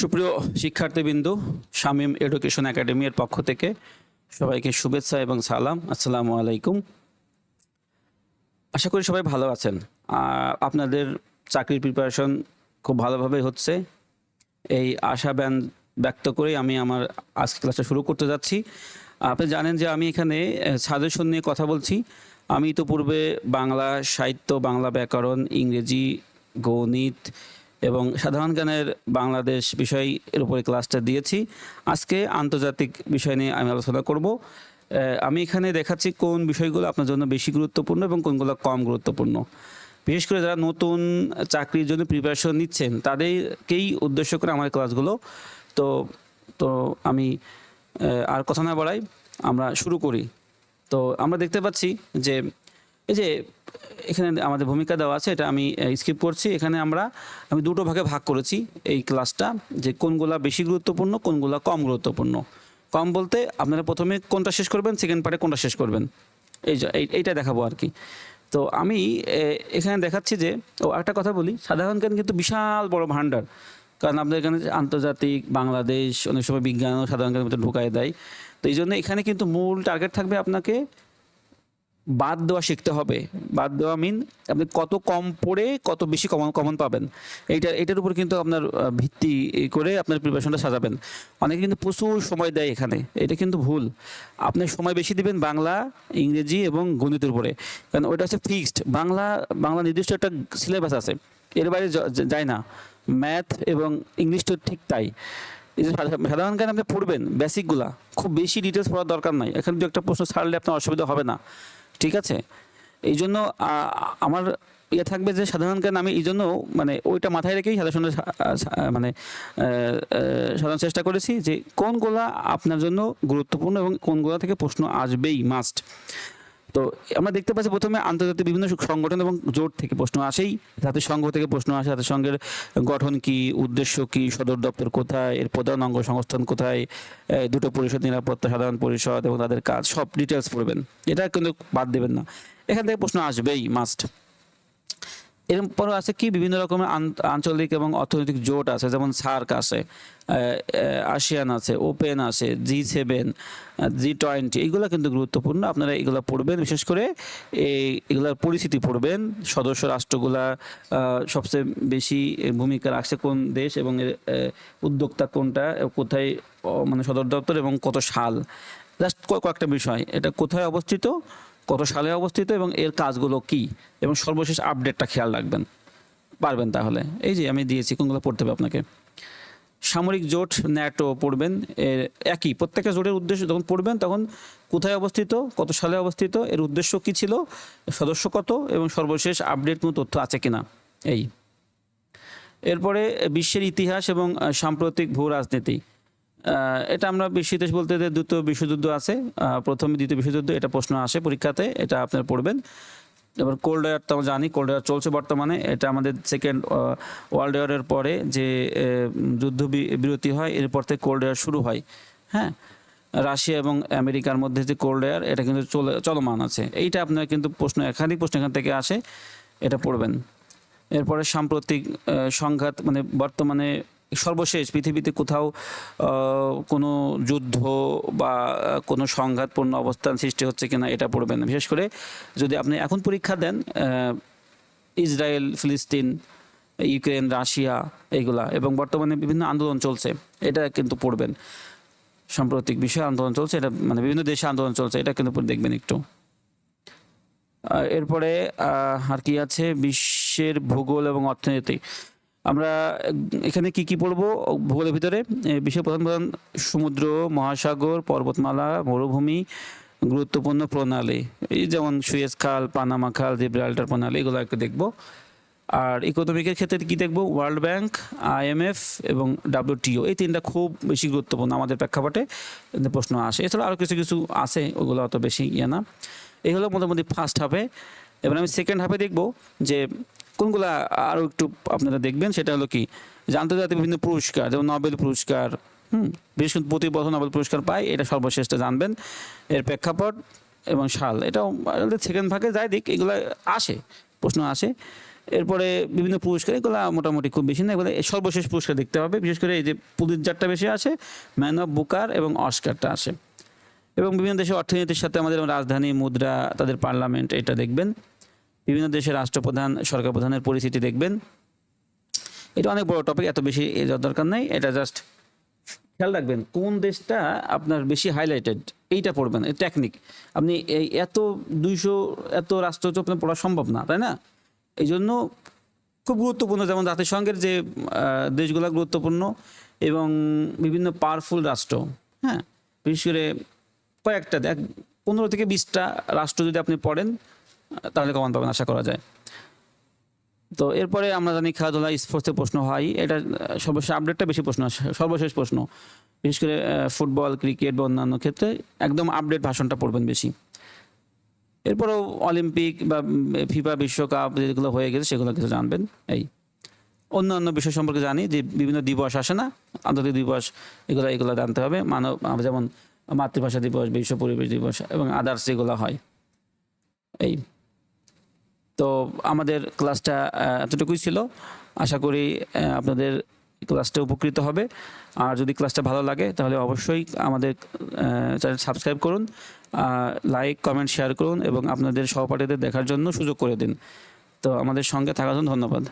সুপ্রিয় শিক্ষার্থীবৃন্দ, শামীম এডুকেশন একাডেমির পক্ষ থেকে সবাইকে শুভেচ্ছা এবং সালাম। আসসালামু আলাইকুম। আশা করি সবাই ভালো আছেন। আপনাদের চাকরির প্রিপারেশন খুব ভালোভাবে হচ্ছে। এই আশা ব্যান, ব্যক্ত করেই আমি আমার আজকে ক্লাসটা শুরু করতে যাচ্ছি। আপনি জানেন যে আমি এখানে সাজেশন নিয়ে কথা বলছি। আমি তো পূর্বে বাংলা সাহিত্য, বাংলা ব্যাকরণ, ইংরেজি, গণিত এবং সাধারণ জ্ঞানের বাংলাদেশ বিষয় এর উপরে ক্লাসটা দিয়েছি। আজকে আন্তর্জাতিক বিষয় নিয়ে আমি আলোচনা করব। আমি এখানে দেখাচ্ছি কোন বিষয়গুলো আপনার জন্য বেশি গুরুত্বপূর্ণ এবং কোনগুলো কম গুরুত্বপূর্ণ। বিশেষ করে যারা নতুন চাকরির জন্য প্রিপারেশন নিচ্ছেন, তাদেরকেই উদ্দেশ্য করে আমার ক্লাসগুলো। তো তো আমি আর কথা না বাড়াই, আমরা শুরু করি। তো আমরা দেখতে পাচ্ছি যে এই যে, এখানে আমাদের ভূমিকা দেওয়া আছে, এটা আমি স্কিপ করছি। এখানে আমরা, আমি দুটো ভাগে ভাগ করেছি এই ক্লাসটা যে কোনগুলা বেশি গুরুত্বপূর্ণ, কোনগুলা কম গুরুত্বপূর্ণ। কম বলতে আপনারা প্রথমে কোনটা শেষ করবেন সেকেন্ড পার্টে কোনটা শেষ করবেন। এই যে, এই- এইটা দেখাবো আর কি। তো আমি এখানে দেখাচ্ছি যে, ও একটা কথা বলি, সাধারণ জ্ঞান কিন্তু বিশাল বড় ভাণ্ডার। কারণ আপনাদের এখানে আন্তর্জাতিক, বাংলাদেশ, অনেক সময় বিজ্ঞান সাধারণ জ্ঞানের ঢুকায় দেয়। তো এই জন্য এখানে কিন্তু মূল টার্গেট থাকবে আপনাকে বাদ দেওয়া শিখতে হবে। বাদ দেওয়া মিন আপনি কত কম পড়ে কত বেশি কমন কমন পাবেন। এইটা এটার উপর কিন্তু আপনার ভিত্তি করে আপনার প্রিপারেশনটা সাজাবেন। অনেকে কিন্তু প্রচুর সময় দেয় এখানে। এটা কিন্তু ভুল। আপনি সময় বেশি দিবেন বাংলা, ইংরেজি এবং গণিতের উপরে। কারণ ওটা হচ্ছে ফিক্সড বাংলা বাংলা নির্দিষ্ট একটা সিলেবাস আছে। এর বাইরে যায় না। ম্যাথ এবং ইংলিশ তো ঠিক তাই। সাধারণ জ্ঞান আপনি পড়বেন বেসিকগুলা খুব বেশি ডিটেলস পড়ার দরকার নাই। এখানে দু একটা প্রশ্ন ছাড়লে আপনার অসুবিধা হবে না। ঠিক আছে? এই জন্য আমার ইয়ে থাকবে যে সাধারণ জ্ঞান আমি এই জন্য মানে ওইটা মাথায় রেখেই সাধারণ মানে সাধারণ চেষ্টা করেছি যে কোনগুলা আপনার জন্য গুরুত্বপূর্ণ এবং কোনগুলা থেকে প্রশ্ন আসবেই মাস্ট তো আমরা দেখতে পাচ্ছি প্রথমে আন্তর্জাতিক বিভিন্ন সংগঠন এবং জোট থেকে প্রশ্ন আসেই। জাতিসংঘ থেকে প্রশ্ন আসে, জাতিসংঘের গঠন কি, উদ্দেশ্য কি, সদর দপ্তর কোথায়, এর প্রধান অঙ্গ সংস্থান কোথায় দুটো পরিষদ, নিরাপত্তা, সাধারণ পরিষদ এবং তাদের কাজ, সব ডিটেলস পড়বেন। এটা কিন্তু বাদ দেবেন না। এখান থেকে প্রশ্ন আসবেই মাস্ট এরপর আছে কি বিভিন্ন রকমের আঞ্চলিক এবং অর্থনৈতিক জোট আছে, যেমন সার্ক আছে আসিয়ান আছে, ওপেন আছে, জি সেভেন, জি টোয়েন্টি, এগুলো কিন্তু গুরুত্বপূর্ণ। আপনারা এগুলো পড়বেন, বিশেষ করে এই, এগুলার পরিস্থিতি পড়বেন, সদস্য রাষ্ট্রগুলা সবচেয়ে বেশি ভূমিকা রাখছে কোন দেশ এবং এর উদ্যোক্তা কোনটা, কোথায় মানে সদর দপ্তর এবং কত সাল। জাস্ট কয়েকটা বিষয়, এটা কোথায় অবস্থিত কত সালে অবস্থিত এবং এর কাজগুলো কি? এবং সর্বশেষ আপডেটটা খেয়াল রাখবেন। পারবেন তাহলে। এই যে আমি দিয়েছি, কোনগুলো পড়তে হবে আপনাকে? সামরিক জোট ন্যাটো পড়বেন, এর একই। প্রত্যেকটা জোটের উদ্দেশ্য যখন পড়বেন, তখন কোথায় অবস্থিত, কত সালে অবস্থিত, এর উদ্দেশ্য কি ছিল সদস্য কত, এবং সর্বশেষ আপডেট কোনো তথ্য আছে কিনা? এই। এরপরে বিশ্বের ইতিহাস এবং সাম্প্রতিক ভূ রাজনীতি এটা আমরা বিশ্ব ইতিহাস বলতে দ্বিতীয় বিশ্বযুদ্ধ আছে প্রথম দ্বিতীয় বিশ্বযুদ্ধ, এটা প্রশ্ন আসে পরীক্ষাতে, এটা আপনারা পড়বেন। এবার কোল্ড ওয়ার তো আমরা জানি কোল্ড ওয়ার চলছে বর্তমানে, এটা আমাদের সেকেন্ড ওয়ার্ল্ড ওয়ারের পরে যে যুদ্ধ বিরতি হয়, এরপর থেকে কোল্ড ওয়ার শুরু হয়। হ্যাঁ? রাশিয়া এবং আমেরিকার মধ্যে যে কোল্ড ওয়ার এটা কিন্তু চলে, চলমান আছে। এইটা আপনার কিন্তু প্রশ্ন, একাধিক প্রশ্ন এখান থেকে আসে, এটা পড়বেন। এরপরে সাম্প্রতিক সংঘাত মানে বর্তমানে সর্বশেষ পৃথিবীতে কোথাও কোনো যুদ্ধ বা কোনো সংঘাতপূর্ণ অবস্থান সৃষ্টি হচ্ছে কিনা এটা পড়বেন বিশেষ করে যদি আপনি এখন পরীক্ষা দেন ইসরায়েল, ফিলিস্তিন, ইউক্রেন, রাশিয়া এইগুলা এবং বর্তমানে বিভিন্ন আন্দোলন চলছে, এটা কিন্তু পড়বেন। সাম্প্রতিক বিষয়ে আন্দোলন চলছে, এটা মানে বিভিন্ন দেশে আন্দোলন চলছে, এটা কিন্তু দেখবেন একটু। এরপরে আর কি আছে? বিশ্বের ভূগোল এবং অর্থনীতি। আমরা, এখানে কি কি পড়ব? ভূগোলের ভিতরে বিশ্বের প্রধান প্রধান, সমুদ্র, মহাসাগর, পর্বতমালা, মরুভূমি, গুরুত্বপূর্ণ প্রণালী। এই যেমন সুয়েজ খাল, পানামা খাল জিব্রাল্টার প্রণালী, এগুলো একটু দেখব। আর ইকোনমিকের ক্ষেত্রে কি দেখব? ওয়ার্ল্ড ব্যাংক আইএমএফ এবং ডাব্লিউটিও এই তিনটা খুব বেশি গুরুত্বপূর্ণ আমাদের প্রেক্ষাপটে প্রশ্ন আসে। এছাড়া আরও কিছু কিছু আছে, ওগুলো অত বেশি ইয়ে না। এগুলো মোটামুটি ফার্স্ট হাফে এবার আমি সেকেন্ড হাফে দেখব যে কোনগুলা আরও একটু আপনারা দেখবেন? সেটা হলো কি, যে আন্তর্জাতিক বিভিন্ন পুরস্কার, যেমন নোবেল পুরস্কার, হুম, বিশেষ করে প্রতি বছর নোবেল পুরস্কার পায়, এটা সর্বশেষটা জানবেন। এর প্রেক্ষাপট এবং সাল, এটাও সেকেন্ড ভাগে যাই দিক, এগুলো আসে, প্রশ্ন আসে। এরপরে বিভিন্ন পুরস্কার, এগুলো মোটামুটি খুব বেশি না, এগুলো সর্বশেষ পুরস্কার দেখতে হবে। বিশেষ করে এই যে পুলিৎজারটা বেশি আছে ম্যান অফ বুকার এবং অস্কারটা আসে। এবং বিভিন্ন দেশের অর্থনীতির সাথে আমাদের রাজধানী, মুদ্রা, তাদের পার্লামেন্ট এটা দেখবেন। বিভিন্ন দেশের রাষ্ট্রপ্রধান সরকার প্রধানের পরিস্থিতি দেখবেন। এটা অনেক বড় টপিক এত বেশি দরকার নেই। এটা জাস্ট খেয়াল রাখবেন, কোন দেশটা আপনার বেশি হাইলাইটেড এইটা পড়বেন টেকনিক আপনি এই এত দুইশো, এত রাষ্ট্র তো আপনার পড়া সম্ভব না, তাই না? এই জন্য খুব গুরুত্বপূর্ণ, যেমন জাতিসংঘের যে দেশগুলো গুরুত্বপূর্ণ এবং বিভিন্ন পাওয়ারফুল রাষ্ট্র হ্যাঁ? বিশেষ করে কয়েকটা, দেখ, পনেরো থেকে বিশটা রাষ্ট্র যদি আপনি পড়েন তাহলে কমান পাবেন, আশা করা যায়। তো এরপরে আমরা জানি খেলাধুলা স্পোর্টসে প্রশ্ন হয়। এটা সর্বশেষ আপডেটটা বেশি প্রশ্ন আসে, সর্বশেষ প্রশ্ন। বিশেষ করে ফুটবল, ক্রিকেট বা অন্যান্য ক্ষেত্রে একদম আপডেট ভাষণটা পড়বেন বেশি। এরপরেও অলিম্পিক বা ফিফা বিশ্বকাপ যেগুলো হয়ে গেছে, সেগুলো কিছু জানবেন। এই। অন্যান্য বিষয় সম্পর্কে জানি যে বিভিন্ন দিবস আসে না, আন্তর্জাতিক দিবস, এগুলো এগুলো জানতে হবে। মানব যেমন মাতৃভাষা দিবস, বিশ্ব পরিবেশ দিবস এবং আদার্স এগুলো হয়। এই। তো আমাদের ক্লাসটা এতটুকুই ছিল। আশা করি আপনাদের ক্লাসটা উপকৃত হবে। আর যদি ক্লাসটা ভালো লাগে, তাহলে অবশ্যই আমাদের চ্যানেল সাবস্ক্রাইব করুন লাইক, কমেন্ট, শেয়ার করুন এবং আপনাদের সহপাঠীদের দেখার জন্য সুযোগ করে দিন। তো আমাদের সঙ্গে থাকার জন্য ধন্যবাদ।